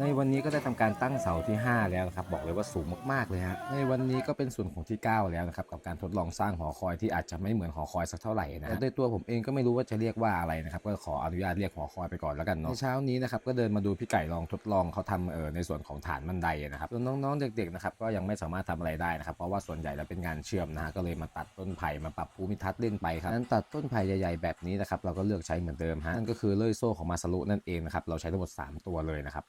ในวันนี้ก็ได้ทำการตั้งเสาที่ 5 แล้วนะครับบอกเลยว่าสูงมากๆเลยฮะในวันนี้ก็เป็นส่วนของที่ 9 แล้วนะครับกับการทดลองสร้างหอคอยที่อาจจะไม่เหมือนหอคอยสักเท่าไหร่นะแต่ด้วยตัวผมเองก็ไม่รู้ว่าจะเรียกว่าอะไรนะครับก็ขออนุญาตเรียกหอคอยไปก่อนแล้วกันเนาะในเช้านี้นะครับก็เดินมาดูพี่ไก่ลองทดลองเขาทำเออในส่วนของฐานบันไดนะครับส่วนน้องๆเด็กๆนะครับก็ยังไม่สามารถทำอะไรได้นะครับเพราะว่าส่วนใหญ่แล้วเป็นงานเชื่อมนะฮะก็เลยมาตัดต้นไผ่มาปรับภูมิทัศน์เล่นไปครับนั้นตัดต้นไผ่ใหญ่ๆแบบนี้นะครับเราก็เลือกใช้เหมือนเดิมฮะนั่นก็คือเลื่อยโซ่ของมาสรุนั่นเองนะครับเราใช้ทั้งหมด 3 ตัวเลยนะครับ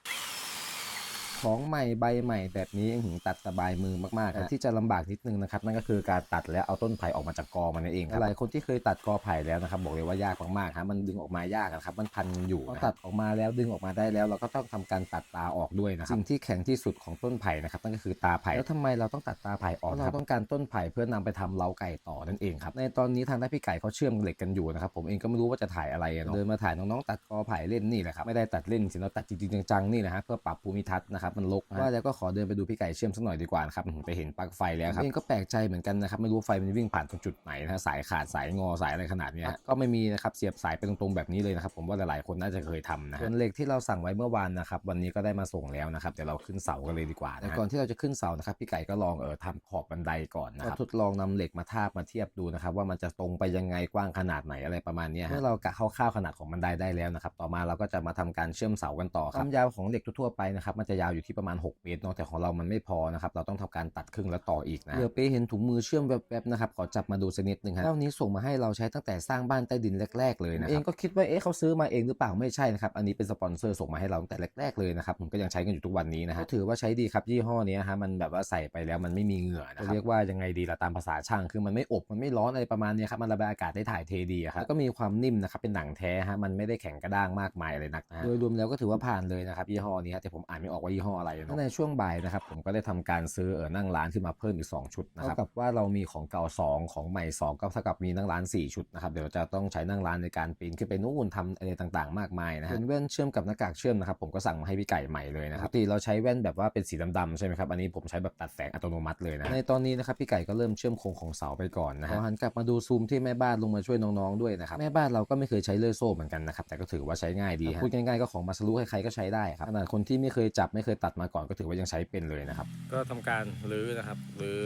ของใหม่ใบใหม่แบบนี้อื้อหือตัดสบายมือมากๆแต่ที่จะลำบากนิดนึงนะครับนั่นก็คือการตัดและเอาต้นไผ่ออกมาจากกอมันนั่นเองครับหลายคนที่เคยตัดกอไผ่แล้วนะครับบอกเลยว่ายากมากๆครับมันดึงออกมายากอะครับมันพันอยู่พอตัดออกมาแล้วดึงออกมาได้แล้ว เราก็ต้องทำการตัดตาออกด้วยนะครับสิ่งที่แข็งที่สุดของต้นไผ่นะครับนั่นก็คือตาไผ่แล้วทำไมเราต้องตัดตาไผ่ออกเราต้องการต้นไผ่เพื่อนำไปทำเล้าไก่ต่อนั่นเองครับในตอนนี้ทางด้านพี่ไก่เขาเชื่อมเหล็กกันอยู่นะครับผมเองก็ไม่รู้ว่าจะถ่ายอะไรอะเนาะเดินมาถ่ายน้องๆตัดกอไผ่เล่นนี่แหละครับไม่ได้ตัดเล่นสิเราตัดจริงๆจังๆนี่นะฮะเพื่อปรับภูมิทัศน์นะครับมันรกนะว่าแล้วก็ขอเดินไปดูพี่ไก่เชื่อมสักหน่อยดีกว่านะครับไปเห็นปลั๊กไฟแล้วครับเองก็แปลกใจเหมือนกันนะครับไม่รู้ไฟมันวิ่งผ่านตรงจุดไหนนะฮะสายขาดสายงอสายอะไรขนาดเนี้ยฮะก็ไม่มีนะครับเสียบสายไปตรงๆแบบนี้เลยนะครับผมว่าหลายๆคนน่าจะเคยทำนะฮะส่วนเหล็กที่เราสั่งไว้เมื่อวานนะครับวันนี้ก็ได้มาส่งแล้วนะครับเดี๋ยวเราขึ้นเสากันเลยดีกว่าแต่ก่อนที่เราจะขึ้นเสานะครับพี่ไก่ก็ลองเออทำขอบบันไดก่อนนะครับทดลองนำเหล็กมาทาบมาเทียบดูนะครับว่ามันจะตรงไปยังไงกว้างขนาดไหนอะไรประมาณเนี้ยฮะเมื่อเรากะคร่าวๆขนาดของบันไดได้แล้วนะครับต่อมาเราก็จะมาทำการเชื่อมเสากันต่อครับความยาวของเหล็กทั่วๆไปนะครับมันจะยาวอยู่ที่ประมาณ 6 เมตรเนาะแต่ของเรามันไม่พอนะครับเราต้องทำการตัดครึ่งแล้วต่ออีกนะเหลือไปเห็นถุงมือเชื่อมแวบๆนะครับขอจับมาดูสักนิดหนึ่งครับเจ้านี้ส่งมาให้เราใช้ตั้งแต่สร้างบ้านใต้ดินแรก ๆ เลยนะครับเองก็คิดว่าเอ๊ะเขาซื้อมาเองหรือเปล่าไม่ใช่นะครับอันนี้เป็นสปอนเซอร์ส่งมาให้เราตั้งแต่แรกๆเลยนะครับผมก็ยังใช้กันอยู่ทุกวันนี้นะฮะก็ถือว่าใช้ดีครับยี่ห้อนี้ฮะมันแบบว่าใส่ไปแล้วมันไม่มีเหงื่อนะครับเรียกว่ายังไงดีละตามภาษาช่างคือมันไม่อบมันไม่ร้อนอะไรประมาณเนี้ยครับมันระบายอากาศได้ถ่ายเทดีอะครับแล้วก็มีความนิ่มนะครับเป็นหนังแท้ฮะมันไม่ได้แข็งกระด้างมากมายเลยนักนะฮะโดยรวมแล้วก็ถือว่าผ่านเลยนะครับยี่ห้อนี้ฮะแต่ผมอ่านไม่ออกว่ายี่ห้ออะไรเนาะในช่วงบ่ายนะครับผมก็ได้ทำการซื้อเออนั่งร้านขึ้นมาเพิ่มอีก 2 ชุดนะครับเท่ากับว่าเรามีของเก่า 2 ของใหม่ 2 ก็เท่ากับมีนั่งร้าน 4 ชุดนะครับเดี๋ยวจะต้องใช้นั่งร้านในการปีนขึ้นไปนู่นทำอะไรต่างๆ มากมายนะฮะเป็นแว่นเชื่อมกับหน้ากากเชื่อมนะครับผมก็สั่งมาให้พี่ไก่ใหม่เลยนะครับปกติเราใช้แว่นแบบว่าเป็นสีดำๆใช่ไหมครับอันนี้ผมใช้แบบตัดแสงอัตโนมัติเลยนะในตอนนี้นะครับพี่ไก่ก็เริ่มเชื่อมโครงของเสาไปก่อนนะฮะพอหันกลับมาดูซูมที่แม่บ้านลงมาช่วยน้องๆด้วยนะครับแม่บ้านเราก็ไม่เคยใช้เลื่อยโซ่เหมือนกันนะครับแต่ก็ถือว่าใช้ง่ายดีฮะพูดง่ายๆก็ของมาสรุใครๆก็ใช้ได้ครับขนาดคนที่ไม่เคยจับไม่เคยตัดมาก่อนก็ถือว่ายังใช้เป็นเลยนะครับ ก็ทำการรื้อนะครับรื้อ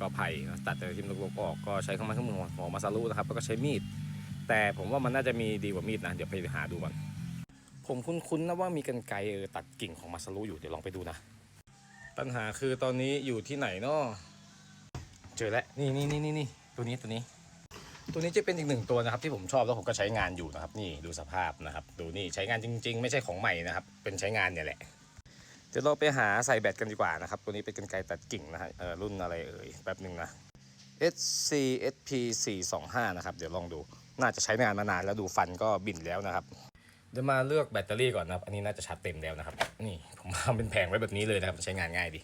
กอไผ่ตัดแต่ทิมลกๆออกก็ใช้เครื่องไม้เครื่องมือของมาซารุนะครับแล้วก็ใช้มีด แต่ผมว่ามันน่าจะมีดีกว่ามีดนะเดี๋ยวไปหาดูก่อนผมคุ้นๆนะว่ามีกันไกรเออตัดกิ่งของมาซารุอยู่เดี๋ยวลองไปดูนะ ปัญหาคือตอนนี้อยู่ที่ไหนเนาะเจอแล้วนี่นี่นี่นี่นี่ตัวนี้ตัวนี้ ตัวนี้จะเป็นอีกหนึ่งตัวนะครับ ที่ผมชอบแล้วผมก็ใช้งานอยู่นะครับ นี่ดูสภาพนะครับ ดูนี่ใช้งานจริง ๆ ไม่ใช่ของใหม่นะครับ เป็นใช้งานเนี่ยแหละ ดี๋ยวเราไปหาใส่แบตกันดีกว่านะครับ ตัวนี้เป็นกรรไกรตัดกิ่งนะฮะเออรุ่นอะไรเอ่ยแป๊บหนึ่งนะ SCSP 425นะครับ เดี๋ยวลองดู น่าจะใช้งานมานานแล้วดูฟันก็บินแล้วนะครับ เดี๋ยวมาเลือกแบตเตอรี่ก่อนนะครับ อันนี้น่าจะชาร์จเต็มแล้วนะครับ นี่ผมทำเป็นแผงไว้แบบนี้เลยนะครับ ใช้งานง่ายดี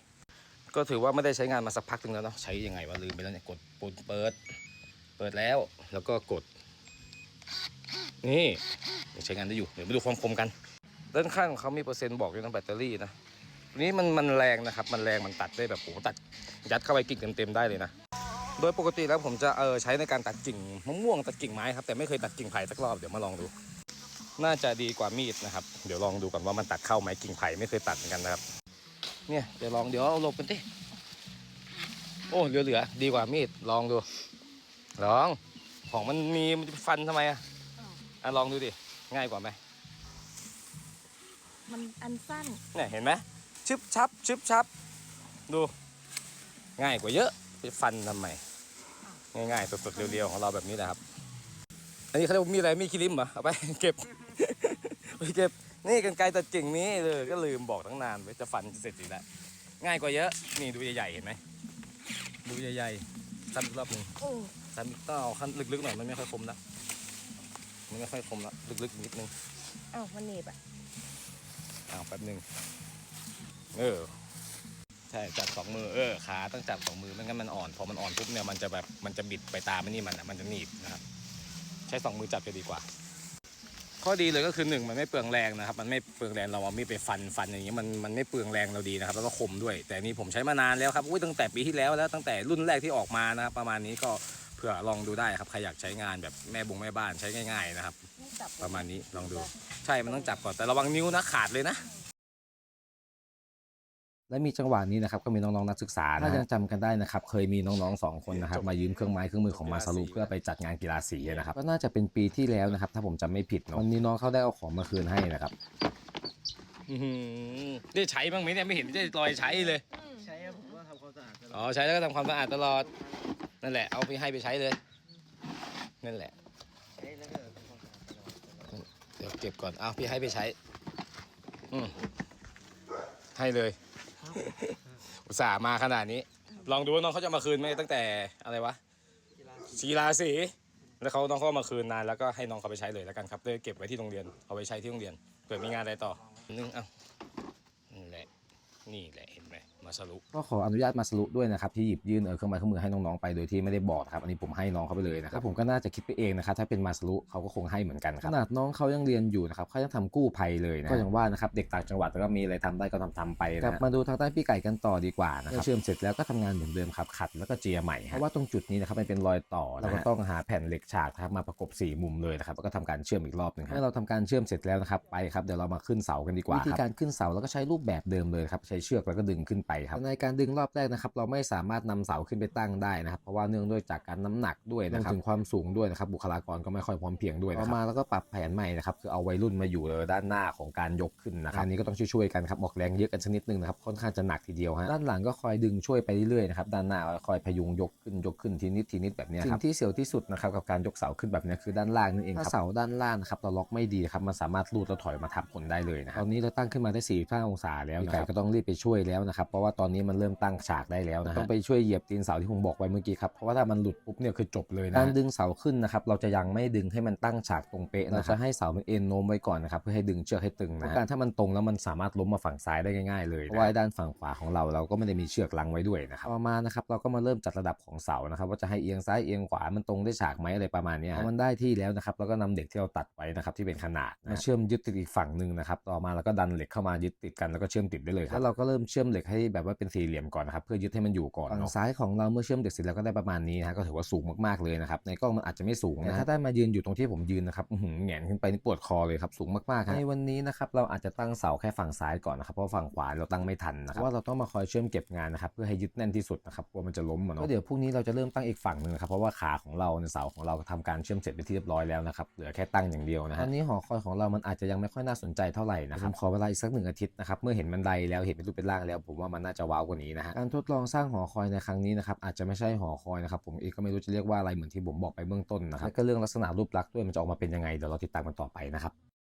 ก็ถือว่าไม่ได้ใช้งานมาสักพักหนึงแล้วเนาะ ใช้ยังไงวะลืมไปแล้วเนี่ย กดปุ่มเปิด เปิดแล้ว แล้วก็กด นี่ยังใช้งานได้อยู่ เดี๋ยวมาดูความคมกัน ด้านข้างของเขามีเปอร์เซ็นต์บอกด้วยนะแบตเตอรี่นะ ตัวนี้มันมันแรงนะครับ มันแรงมันตัดได้แบบโอ้โหตัดยัดเข้าไปกิ่งเต็มๆได้เลยนะ โดยปกติแล้วผมจะเออใช้ในการตัดกิ่งมะม่วงตัดกิ่งไม้ครับแต่ไม่เคยตัดกิ่งไผ่สักรอบเดี๋ยวมาลองดู น่าจะดีกว่ามีดนะครับเดี๋ยวลองดูก่อนว่ามันตัดเข้าไหมกิ่งไผ่ไม่เคยตัดเหมือนกันนะครับ เนี่ยเดี๋ยวลองเดี๋ยวเอาหลบกันดิโอ้เหลือๆดีกว่ามีดลองดู ลอง ของมันมีมันจะฟันทำไมอะอะลองดูดิง่ายกว่าไหมมันอันสั้นเนี่ยเห็นไหม ชึบชับชึบชับ ดู ง่ายกว่าเยอะไปฟันทำไม ง่ายๆสดๆเรียวๆของเราแบบนี้นะครับ อันนี้เขาเรียกว่ามีดอะไรมีดคิริมเหรอเอาไปเก็บไปเก็บนี่กันไกรตัดกิ่งนี้เลยก็ลืมบอกตั้งนานไว้จะฟันจะเสร็จอยู่แล้วง่ายกว่าเยอะ นี่ดูใหญ่ๆเห็นไหมดูใหญ่ๆสั้นอีกรอบหนึ่งโอ้สั้นต้องเอาขั้นลึกๆหน่อยมันไม่ค่อยคมนะมันไม่ค่อยคมละลึกๆนิดนึงเอ้ามันหนีบอะอ้าวแป๊บหนึ่ง เออใช่จับสองมือเออขาต้องจับสองมือไม่งั้นมันอ่อนพอมันอ่อนปุ๊บเนี่ยมันจะแบบมันจะบิดไปตามไอ้นี่มันอะมันจะหนีบนะครับใช้สองมือจับจะดีกว่า ข้อดีเลยก็คือหนึ่งมันไม่เปลืองแรงนะครับ มันไม่เปลืองแรงเราเอามีดไปฟันฟันอย่างนี้มันมันไม่เปลืองแรงเราดีนะครับ แล้วก็คมด้วย แต่อันนี้ผมใช้มานานแล้วครับอุ้ยตั้งแต่ปีที่แล้วแล้วตั้งแต่รุ่นแรกที่ออกมานะครับประมาณนี้ก็เผื่อลองดูได้ครับใครอยากใช้งานแบบแม่บงแม่บ้านใช้ง่าย ๆนะครับไม่จับประมาณนี้ลองดู ใช่มันต้องจับก่อนแต่ระวังนิ้วนะขาดเลยนะ และมีจังหวะนี้นะครับก็มีน้องๆนักศึกษาถ้ายังจำกันได้นะครับเคยมีน้องๆสองคนนะครับมายืมเครื่องไม้เครื่องมือของมาซารุเพื่อไปจัดงานกีฬาสีนะครับก็น่าจะเป็นปีที่แล้วนะครับ ถ้าผมจำไม่ผิดเนอะวันนี้น้องเขาได้เอาของมาคืนให้นะครับอื้อหือได้ใช้บ้างไหมเนี่ยไม่เห็นได้รอยใช้เลย ใช้ครับผมก็ทำความสะอาดตลอ๋ออดใช้แล้วก็ทำความสะอาดตลอดนั่นแหละเอาไปให้ไปใช้เลย นั่นแหละใช้แล้วก็ทำความสะอาดตลอดตลอดเดี๋ยวเก็บก่อนเอาพี่ให้ไปใช้ อืมให้เลย อุตส่าห์มาขนาดนี้ ลองดูว่าน้องเขาจะมาคืนไหมตั้งแต่อะไรวะกีฬาศีลาสีแล้วเขาน้องเขาเอามาคืนนานแล้วก็ให้น้องเขาไปใช้เลยแล้วกันครับเลยเก็บไว้ที่โรงเรียนเอาไปใช้ที่โรงเรียนเผื่อมีงานอะไรต่อนึงเอ้านี่แหละ นี่แหละเห็นไหมมาสรุปก็ขออนุญาตมาสรุด้วยนะครับที่หยิบยื่นเออเครื่องไม้เครื่องมือให้น้องๆไปโดยที่ไม่ได้บอกนะครับอันนี้ผมให้น้องเขาไปเลยนะครับผมก็น่าจะคิดไปเองนะครับถ้าเป็นมาสรุเขาก็คงให้เหมือนกันครับขนาดน้องเขายังเรียนอยู่นะครับเขายังทำกู้ภัยเลยนะก็อย่างว่านะครับเด็กต่างจังหวัดก็มีอะไรทำได้ก็ทำทำไปนะกลับมาดูทางด้านพี่ไก่กันต่อดีกว่านะครับเชื่อมเสร็จแล้วก็ทำงานเหมือนเดิมครับขัดแล้วก็เจียใหม่เพราะว่าตรงจุดนี้นะครับมันเป็นรอยต่อเราก็ต้องหาแผ่นเหล็กฉากนะครับมาประกบสี่มุมเลยนะครับแล้วก็ทำการเชื่อมอีกรอบหนึงครับเมื่อเราทำการเชื่อมเสร็จแล้วนะครับไปครับเดี๋ยวเรามาขึ้นเสากันดีกว่าวิธีการขึ้นเสาเราก็ใช้รูปแบบเดิมเลยครับใช้เชือกแล้วก็ดึงขึ้นไปครับในการดึงรอบแรกนะครับ เราไม่สามารถนำเสาขึ้นไปตั้งได้นะครับเพราะว่าเนื่องด้วยจากการน้ำหนักด้วยนะครับถึงความสูงด้วยนะครับบุคลากรก็ไม่ค่อยพร้อมเพรียงด้วยนะครับมาแล้วก็ปรับแผนใหม่นะครับคือเอาวัยรุ่นมาอยู่เลยด้านหน้าของการยกขึ้นนะครับอันนี้ก็ต้องช่วยๆกันครับออกแรงเยอะกันชนิดนึงนะครับค่อนข้างจะหนักทีเดียวฮะด้านหลังก็คอยดึงช่วยไปเรื่อยๆนะครับด้านหน้าก็คอยพยุงยกขึ้นยกขึ้นทีนิดทีนิดแบบเนี้ยครับสิ่งที่เสียวที่สุดนะครับกับการยกเสาขึ้นแบบเนี้ยคือด้านล่างนั่นเองครับถ้าเสาด้านล่างนะครับเราล็อกไม่ดีครับมันสามารถลูดแล้วถอยมาทับคนได้เลยนะครับตอนนี้เราตั้งขึ้นมาได้45องศาแล้วนะครับก็ต้องรีบไปช่วยแล้วนะครับ เพราะว่าตอนนี้มันเริ่มตั้งฉากได้แล้วนะฮะต้องไปช่วยเหยียบตีนเสาที่ผมบอกไว้เมื่อกี้ครับเพราะว่าถ้ามันหลุดปุ๊บเนี่ยคือจบเลยนะการดึงเสาขึ้นนะครับเราจะยังไม่ดึงให้มันตั้งฉากตรงเป๊ะนะเราจะให้เสามันเอ็นโน้มไว้ก่อนนะครับเพื่อให้ดึงเชือกให้ตึงนะฮะการถ้ามันตรงแล้วมันสามารถล้มมาฝั่งซ้ายได้ง่าย ๆ เลยเพราะว่าด้านฝั่งขวาของเราเราก็ไม่ได้มีเชือกลังไว้ด้วยนะครับต่อมานะครับเราก็มาเริ่มจัดระดับของเสานะครับว่าจะให้เอียงซ้ายเอียงขวามันตรงได้ฉากไหมอะไรประมาณเนี้ยฮะพอมันได้ที่แล้วนะครับเราก็นำเหล็กที่เราตัดไว้นะครับที่เป็นขนาดมาเชื่อมยึดติดอีกฝั่งหนึ่งนะครับต่อมาเราก็ดันเหล็กเข้ามายึดติดกันแล้วก็เชื่อมติดได้เลยครับแล้วเราก็เริ่มเชื่อมเหล็กให้แบบว่าเป็นสี่เหลี่ยมก่อนนะครับเพื่อยึดให้มันอยู่ก่อนฝั่งซ้ายของเราเมื่อเชื่อมเหล็กเสร็จแล้วก็ได้ประมาณนี้นะฮะก็ถือว่าสูงมากๆเลยนะครับในกล้องมันอาจจะไม่สูงนะถ้าได้มายืนอยู่ตรงที่ผมยืนนะครับอื้อหือแหงนขึ้นไปนี่ปวดคอเลยครับสูงมากๆครับในวันนี้นะครับเราอาจจะตั้งเสาแค่ฝั่งซ้ายก่อนนะครับเพราะฝั่งขวาเราตั้งไม่ทันนะครับเพราะว่าเราต้องมาคอยเชื่อมเก็บงานนะครับเพื่อให้ยึดแน่นที่สุดนะครับกลัวมันจะล้มอะเนาะก็เดี๋ยวพรุ่งนี้เราจะเริ่มตั้งอีกฝั่งหนึ่งนะครับเพราะว่าขาของเราในยเสาของเราก็ทำการเชื่อมเสร็จไปนที่เรียบร้อยแล้วนะครับเหลือแค่ตั้งอย่างเดียวนะฮะตอนนี้หอคอยของเรามันอาจจะยังไม่ค่อยน่าสนใจเท่าไหร่นะครับผมขอเวลาอีกสักหนึ่งอาทิตย์นะครับเมื่อเห็นบันไดแล้วเห็นเป็นรูปเป็นร่างแล้ว ผมว่ามันน่าจะว้าวกว่านี้นะฮะการทดลองสร้างหอคอยในครั้งนี้นะครับอาจจะไม่ใช่หอคอยนะครับผมเองก็ไม่รู้จะเรียกว่าอะไรเหมือนที่ผมบอกไปเบื้องต้นนะครับและก็เรื่องลักษณะรูปลักษณ์ด้วยมันจะออกมาเป็นยังไงเดี๋ยวเราติดตามกันต่อไปนะครับ